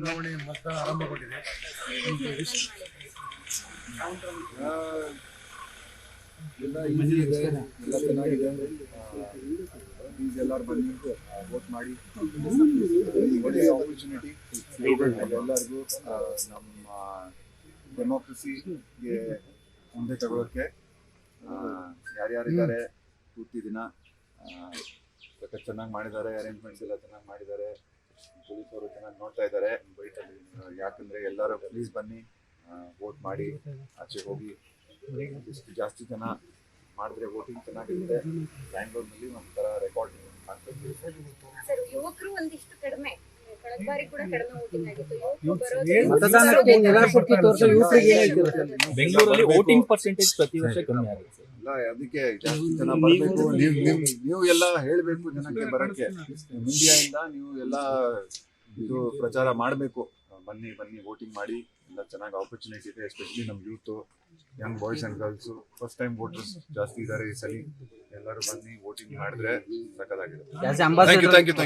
ಚುನಾವಣೆ ಮತ ಆರಂಭಗೊಂಡಿದೆ. ಎಲ್ಲ ಈಸಿ ಇದೆ. ಎಲ್ಲ ಚೆನ್ನಾಗಿದೆ. ಪ್ಲೀಸ್ ಎಲ್ಲರೂ ಬನ್ನಿ. ವೋಟ್ ಮಾಡಿ. ಒಳ್ಳೆಯ ಆಪರ್ಚುನಿಟಿ ಎಲ್ಲರಿಗೂ ನಮ್ಮ ಡೆಮೋಕ್ರಸಿಗೆ ಮುಂದೆ ತಗೊಳ್ಳೋಕ್ಕೆ ಯಾರ್ಯಾರಿದ್ದಾರೆ ಪೂರ್ತಿ ದಿನ ಚೆನ್ನಾಗಿ ಮಾಡಿದ್ದಾರೆ ಅರೇಂಜ್ಮೆಂಟ್ಸ್ ಎಲ್ಲ ಚೆನ್ನಾಗಿ ಮಾಡಿದ್ದಾರೆ ಪೊಲೀಸ್ ಅವರು ಚೆನ್ನಾಗಿ ನೋಡ್ತಾ ಇದ್ದಾರೆ. ಯಾಕಂದ್ರೆ ಎಲ್ಲರೂ ಪ್ಲೀಸ್ ಬನ್ನಿ. ವೋಟ್ ಮಾಡಿ. ಆಚೆ ಹೋಗಿ. ಇಷ್ಟು ಜಾಸ್ತಿ ಜನ ಮಾಡಿದ್ರೆ ವೋಟಿಂಗ್ ಚೆನ್ನಾಗಿರುತ್ತೆ. ಬ್ಯಾಂಗ್ಳೂರ್ನಲ್ಲಿ ಒಂಥರ ರೆಕಾರ್ಡ್ ಯುವಕರು ಒಂದಿಷ್ಟು ಕಡಿಮೆ. ಕಳೆದ ಬಾರಿ ಕೂಡ ಕಡಿಮೆ ವೋಟಿಂಗ್ ಆಗಿತ್ತು? ಬೆಂಗಳೂರಲ್ಲಿ. ವೋಟಿಂಗ್ ಪರ್ಸೆಂಟೇಜ್ ಪ್ರತಿ ವರ್ಷ ಕಮ್ಮಿ ಆಗುತ್ತೆ. ಇಲ್ಲ ಅದಕ್ಕೆ ಜಾಸ್ತಿ ಜನ ಬರಬೇಕು ನೀವು ನೀವು ನೀವು ಎಲ್ಲ ಹೇಳಬೇಕು ಜನಕ್ಕೆ ಬರಕ್ಕೆ. ಇಂಡಿಯಾಯಿಂದ ನೀವು ಎಲ್ಲ ಇದು ಪ್ರಚಾರ ಮಾಡಬೇಕು. ಬನ್ನಿ ಬನ್ನಿ ವೋಟಿಂಗ್ ಮಾಡಿ. ಎಲ್ಲ ಚೆನ್ನಾಗಿ ಆಪರ್ಚುನಿಟಿ ಇದೆ ಎಸ್ಪೆಷಲಿ ನಮ್ಮ youth young boys and girls first time voters ಜಾಸ್ತಿ ಇದ್ದಾರೆ ಈ ಸಲ. ಎಲ್ಲರೂ ಬನ್ನಿ ವೋಟಿಂಗ್ ಮಾಡಿದ್ರೆ ಸಕ್ಕದಾಗಿದೆ ಥ್ಯಾಂಕ್ ಯು ಥ್ಯಾಂಕ್ ಯು